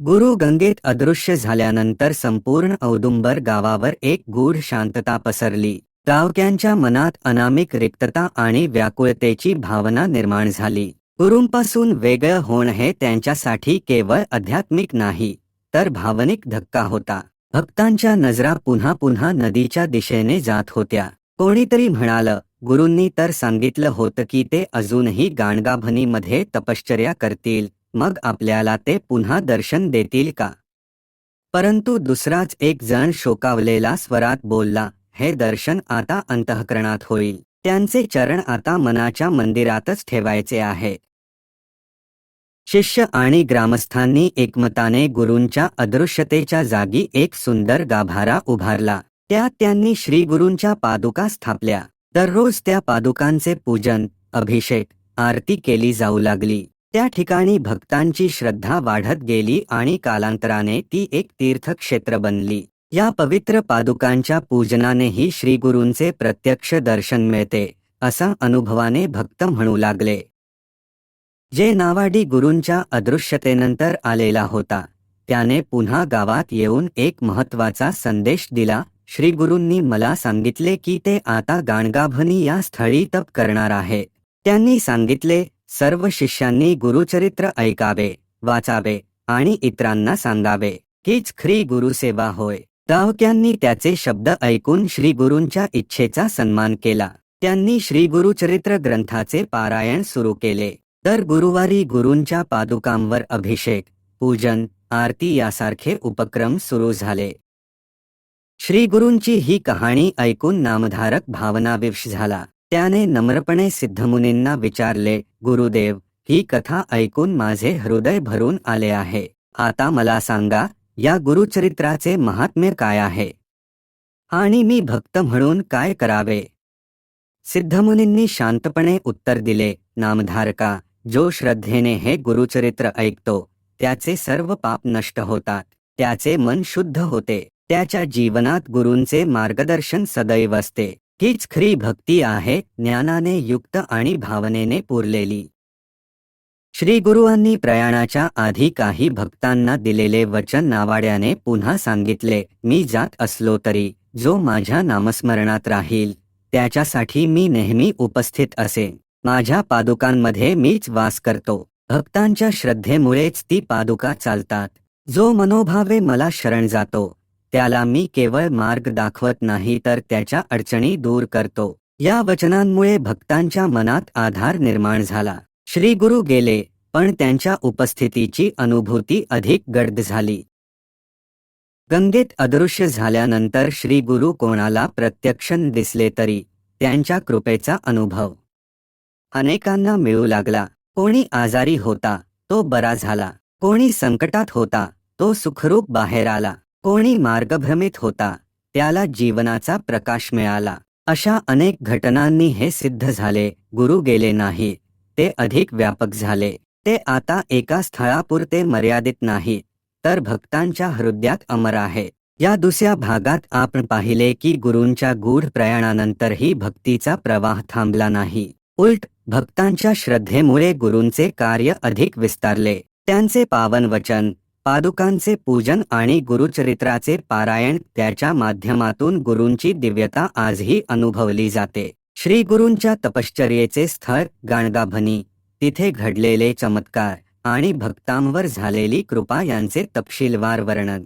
गुरु गंगेत अदृश्य झाल्यानंतर संपूर्ण औदुंबर गावावर एक गूढ शांतता पसरली. गावक्यांच्या मनात अनामिक रिक्तता आणि व्याकुळतेची भावना निर्माण झाली. गुरूंपासून वेगळं होणं हे त्यांच्यासाठी केवळ आध्यात्मिक नाही तर भावनिक धक्का होता. भक्तांच्या नजरा पुन्हा पुन्हा नदीच्या दिशेने जात होत्या. कोणीतरी म्हणालं गुरूंनी तर सांगितलं होतं की ते अजूनही गाणगाभनीमध्ये तपश्चर्या करतील मग आपल्याला ते पुन्हा दर्शन देतील का? परंतु दुसराच एक जण शोकावलेला स्वरात बोलला हे दर्शन आता अंतःकरणात होईल. त्यांचे चरण आता मनाच्या मंदिरातच ठेवायचे आहे. शिष्य आणि ग्रामस्थांनी एकमताने गुरूंच्या अदृश्यतेच्या जागी एक सुंदर गाभारा उभारला. त्यात त्यांनी श्रीगुरूंच्या पादुका स्थापल्या. दररोज त्या पादुकांचे पूजन अभिषेक आरती केली जाऊ लागली. त्या ठिकाणी भक्तांची श्रद्धा वाढत गेली आणि कालांतराने ती एक तीर्थक्षेत्र बनली. या पवित्र पादुकांच्या पूजनानेही श्रीगुरूंचे प्रत्यक्ष दर्शन मिळते असा अनुभवाने भक्त म्हणू लागले. जे नावाडी गुरूंच्या अदृश्यतेनंतर आलेला होता त्याने पुन्हा गावात येऊन एक महत्त्वाचा संदेश दिला श्रीगुरूंनी मला सांगितले की ते आता गाणगाभनी या स्थळी तप करणार आहे. त्यांनी सांगितले सर्व शिष्यांनी गुरुचरित्र ऐकावे वाचावे आणि इतरांना सांगावे. हीच ख्री गुरुसेवा होय. दावक्यांनी त्याचे शब्द ऐकून श्री गुरूंच्या इच्छेचा सन्मान केला. त्यांनी श्री गुरुचरित्र ग्रंथाचे पारायण सुरू केले. दर गुरुवारी गुरूंच्या पादुकांवर अभिषेक पूजन आरती यासारखे उपक्रम सुरू झाले. श्री गुरूंची ही कहाणी ऐकून नामधारक भावनाविवश झाला. त्याने नम्रपणे सिद्धमुनींना विचारले गुरुदेव ही कथा ऐकून माझे हृदय भरून आले आहे. आता मला सांगा या गुरुचरित्राचे महात्म्य काय आहे? आणि मी भक्त म्हणून काय करावे? सिद्धमुनींनी शांतपणे उत्तर दिले नामधारका जो श्रद्धेने हे गुरुचरित्र ऐकतो त्याचे सर्व पाप नष्ट होतात. त्याचे मन शुद्ध होते. त्याच्या जीवनात गुरूंचे मार्गदर्शन सदैव असते. हीच खरी भक्ती आहे ज्ञानाने युक्त आणि भावनेने पुरलेली. श्री गुरुवांनी प्रयाणाच्या आधी काही भक्तांना दिलेले वचन नावाड्याने पुन्हा सांगितले मी जात असलो तरी जो माझ्या नामस्मरणात राहील त्याच्यासाठी मी नेहमी उपस्थित असे. माझ्या पादुकांमध्ये मीच वास करतो. भक्तांच्या श्रद्धेमुळेच ती पादुका चालतात. जो मनोभावे मला शरण जातो त्याला मी केवळ मार्ग दाखवत नाही तर त्याच्या अडचणी दूर करतो. या वचनांमुळे भक्तांच्या मनात आधार निर्माण झाला. श्री गुरु गेले पण त्यांच्या उपस्थितीची अनुभूती अधिक गडद झाली. गंगेत अदृश्य झाल्यानंतर श्री गुरु कोणाला प्रत्यक्षण दिसले तरी त्यांच्या कृपेचा अनुभव अनेकांना मिळू लागला. कोणी आजारी होता तो बरा झाला. कोणी संकटात होता तो सुखरूप बाहेर आला. कोणी मार्गभ्रमित होता त्याला जीवनाचा प्रकाश मिळाला. अशा अनेक घटनांनी हे सिद्ध झाले गुरु गेले नाही ते अधिक व्यापक झाले. ते आता एका स्थळापुरते मर्यादित नाही तर भक्तांच्या हृदयात अमर आहे. या दुसऱ्या भागात आपण पाहिले की गुरूंच्या गूढ प्रयाणानंतरही भक्तीचा प्रवाह थांबला नाही. उलट भक्तांच्या श्रद्धेमुळे गुरूंचे कार्य अधिक विस्तारले. त्यांचे पावन वचन पादुकांचे पूजन आणि गुरुचरित्राचे पारायण त्याच्या माध्यमातून गुरूंची दिव्यता आजही अनुभवली जाते. श्री गुरूंच्या तपश्चर्येचे स्थळ गाणगाभनी तिथे घडलेले चमत्कार आणि भक्तांवर झालेली कृपा यांचे तपशीलवार वर्णन.